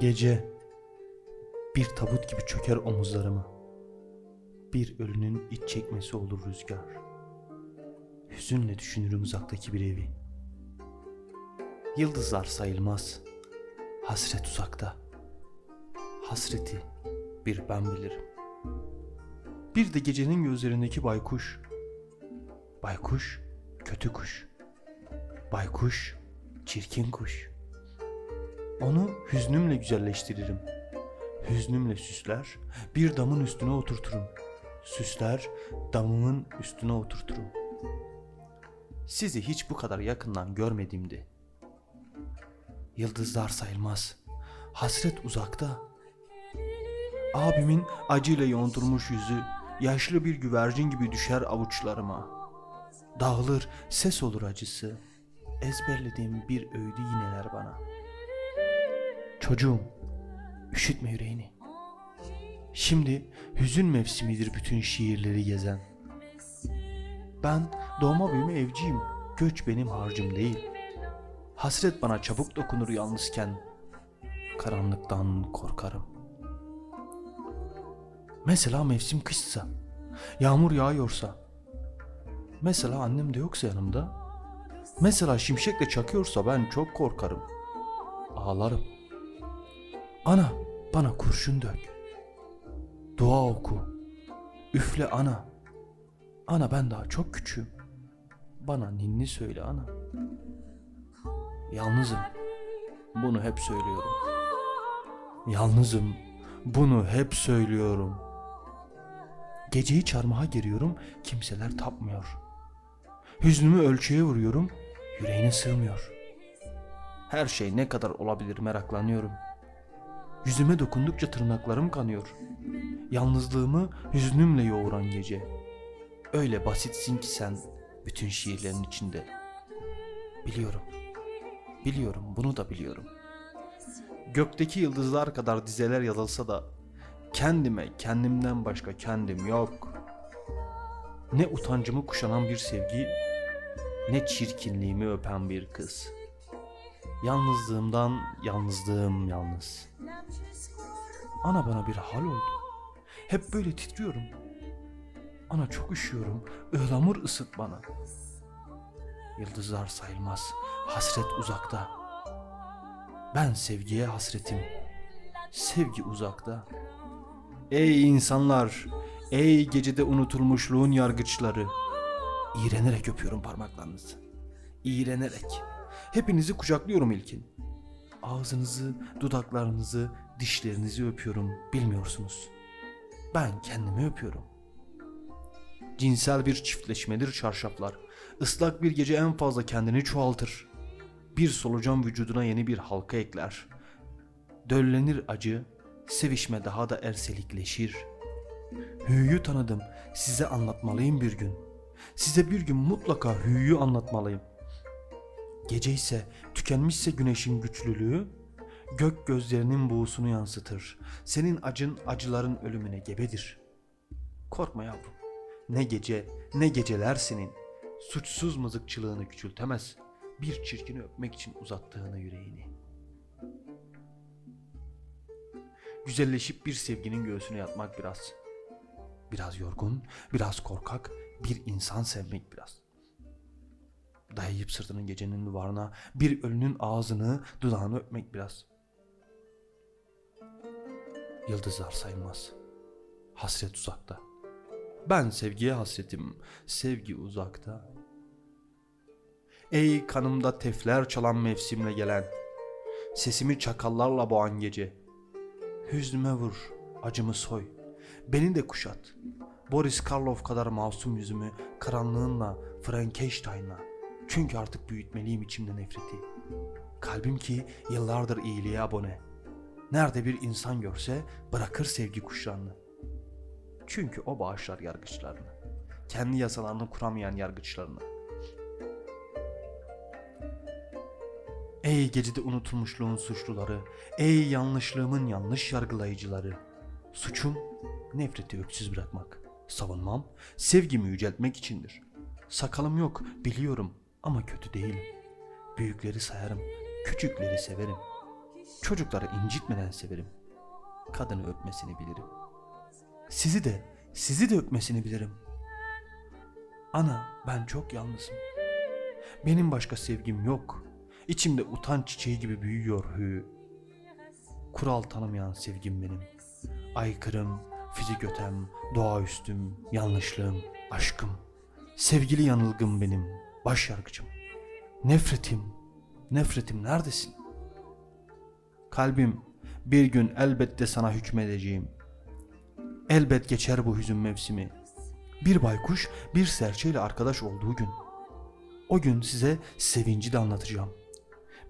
Gece bir tabut gibi çöker omuzlarıma. Bir ölünün iç çekmesi olur rüzgar. Hüzünle düşünürüm uzaktaki bir evi. Yıldızlar sayılmaz. Hasret uzakta. Hasreti bir ben bilirim. Bir de gecenin gözlerindeki baykuş. Baykuş kötü kuş. Baykuş çirkin kuş. Onu hüznümle güzelleştiririm. Hüznümle süsler, bir damın üstüne oturturum. Süsler, damımın üstüne oturturum. Sizi hiç bu kadar yakından görmediğimdi. Yıldızlar sayılmaz. Hasret uzakta. Abimin acıyla yoğunturmuş yüzü yaşlı bir güvercin gibi düşer avuçlarıma. Dağılır, ses olur acısı. Ezberlediğim bir öğüdü yineler bana. Çocuğum, üşütme yüreğini. Şimdi hüzün mevsimidir bütün şiirleri gezen. Ben doğma büyüme evciyim, göç benim harcım değil. Hasret bana çabuk dokunur yalnızken, karanlıktan korkarım. Mesela mevsim kışsa, yağmur yağıyorsa, mesela annem de yoksa yanımda, mesela şimşekle çakıyorsa ben çok korkarım. Ağlarım. Ana bana kurşun dök. Dua oku. Üfle ana. Ana ben daha çok küçüğüm. Bana ninni söyle ana. Yalnızım. Bunu hep söylüyorum. Yalnızım. Bunu hep söylüyorum. Geceyi çarmıha geriyorum, kimseler tapmıyor. Hüznümü ölçüye vuruyorum, yüreğine sığmıyor. Her şey ne kadar olabilir meraklanıyorum. Yüzüme dokundukça tırnaklarım kanıyor. Yalnızlığımı hüznümle yoğuran gece. Öyle basitsin ki sen bütün şiirlerin içinde. Biliyorum. Biliyorum, bunu da biliyorum. Gökteki yıldızlar kadar dizeler yazılsa da kendime kendimden başka kendim yok. Ne utancımı kuşanan bir sevgi, ne çirkinliğimi öpen bir kız. Yalnızlığımdan yalnızlığım yalnız. Ana bana bir hal oldu. Hep böyle titriyorum. Ana çok üşüyorum. Ihlamur ısıt bana. Yıldızlar sayılmaz. Hasret uzakta. Ben sevgiye hasretim. Sevgi uzakta. Ey insanlar, ey gecede unutulmuşluğun yargıçları. İğrenerek öpüyorum parmaklarınızı. İğrenerek. Hepinizi kucaklıyorum ilkin. Ağzınızı, dudaklarınızı, dişlerinizi öpüyorum bilmiyorsunuz. Ben kendimi öpüyorum. Cinsel bir çiftleşmedir çarşaflar. Islak bir gece en fazla kendini çoğaltır. Bir solucan vücuduna yeni bir halka ekler. Döllenir acı, sevişme daha da erselikleşir. Hüyü tanıdım, size anlatmalıyım bir gün. Size bir gün mutlaka hüyü anlatmalıyım. Gece ise tükenmişse güneşin güçlülüğü, gök gözlerinin buğusunu yansıtır. Senin acın acıların ölümüne gebedir. Korkma yavrum. Ne gece ne geceler senin. Suçsuz mızıkçılığını küçültemez. Bir çirkini öpmek için uzattığını yüreğini. Güzelleşip bir sevginin göğsüne yatmak biraz. Biraz yorgun, biraz korkak, bir insan sevmek biraz. Dayayıp sırtının gecenin duvarına bir ölünün ağzını, dudağını öpmek biraz. Yıldızlar sayılmaz. Hasret uzakta. Ben sevgiye hasretim, sevgi uzakta. Ey kanımda tefler çalan mevsimle gelen, sesimi çakallarla boğan gece. Hüznüme vur, acımı soy, beni de kuşat. Boris Karloff kadar masum yüzümü karanlığınla, Frankenstein'la. Çünkü artık büyütmeliyim içimde nefreti. Kalbim ki yıllardır iyiliğe abone. Nerede bir insan görse bırakır sevgi kuşlarını. Çünkü o bağışlar yargıçlarını. Kendi yasalarını kuramayan yargıçlarını. Ey gecede unutulmuşluğun suçluları, ey yanlışlığımın yanlış yargılayıcıları. Suçum nefreti öksüz bırakmak, Savunmam sevgimi yüceltmek içindir. Sakalım yok biliyorum ama kötü değilim. Büyükleri sayarım, küçükleri severim. Çocukları incitmeden severim. Kadını öpmesini bilirim. Sizi de, sizi de öpmesini bilirim. Ana ben çok yalnızım. Benim başka sevgim yok. İçimde utanç çiçeği gibi büyüyor hü. Kural tanımayan sevgim benim. Aykırım, fizik ötem, doğaüstüm, yanlışlığım, aşkım. Sevgili yanılgım benim, baş yargıcım. Nefretim, nefretim neredesin? Kalbim, bir gün elbette sana hükmedeceğim. Elbet geçer bu hüzün mevsimi. Bir baykuş bir serçeyle arkadaş olduğu gün. O gün size sevinci de anlatacağım.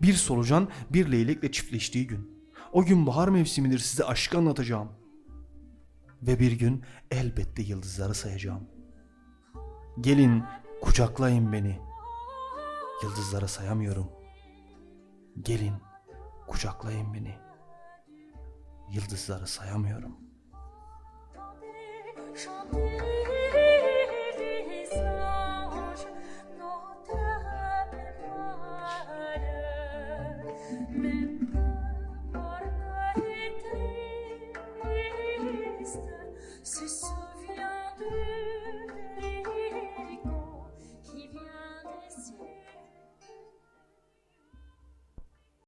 Bir solucan bir leylekle çiftleştiği gün. O gün bahar mevsimidir size aşkı anlatacağım. Ve bir gün elbette yıldızları sayacağım. Gelin kucaklayın beni. Yıldızları sayamıyorum. Gelin kucaklayın beni. Yıldızları sayamıyorum. chanter